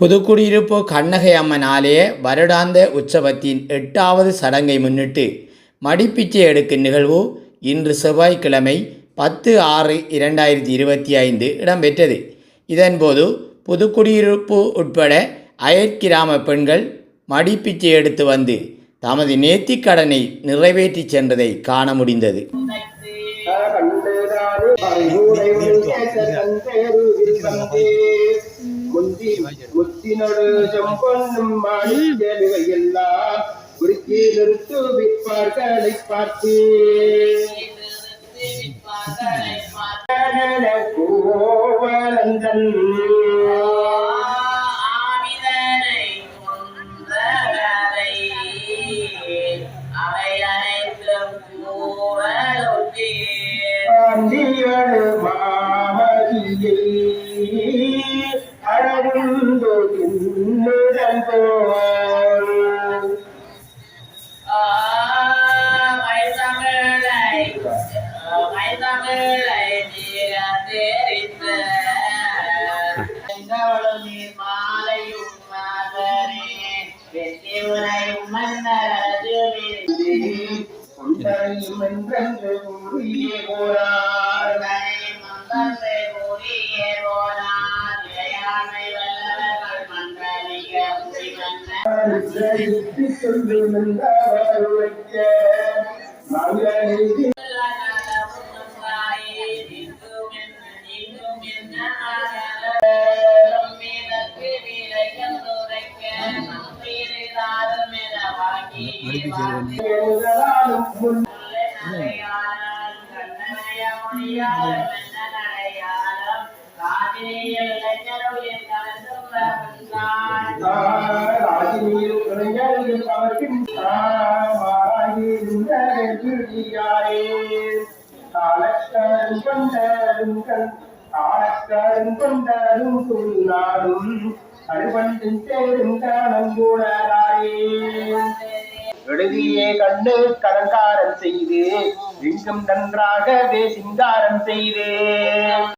புதுக்குடியிருப்பு கண்ணகை அம்மன் ஆலய வருடாந்த உற்சவத்தின் எட்டாவது சடங்கை முன்னிட்டு மடிப்பிச்சை எடுக்கும் நிகழ்வு இன்று செவ்வாய்க்கிழமை பத்து ஆறு இரண்டாயிரத்தி இருபத்தி ஐந்து இடம்பெற்றது. இதன்போது புதுக்குடியிருப்பு உட்பட அயற்கிராம பெண்கள் மடிப்பிச்சை எடுத்து வந்து தமது நேர்த்திக்கடனை நிறைவேற்றி சென்றதை காண முடிந்தது. முத்தினொடு செம்பொன்னும் மாணிக்கெல்லாம் குறுக்கி நிறுத்து விற்பார்களை பார்த்து. கோவலந்தன். ஆவிதனை கொன்றவரை அவை அனைத்தும் போல் மைத்தமிழை நீர் மாலையும் வெற்றி உரையும் மன்னரது கூறியே காதிரியில் சொல்லி நின்றவர் காலக்காரன் கொண்டாடும் கண் காலக்காரன் கொண்டாடும் சொன்னாலும் அழுவண்டின் தேரும் காலம் கூடாரே எழுதியே கண்டு கலங்காரம் செய்து எங்கும் நன்றாகவே சிங்காரம் செய்து.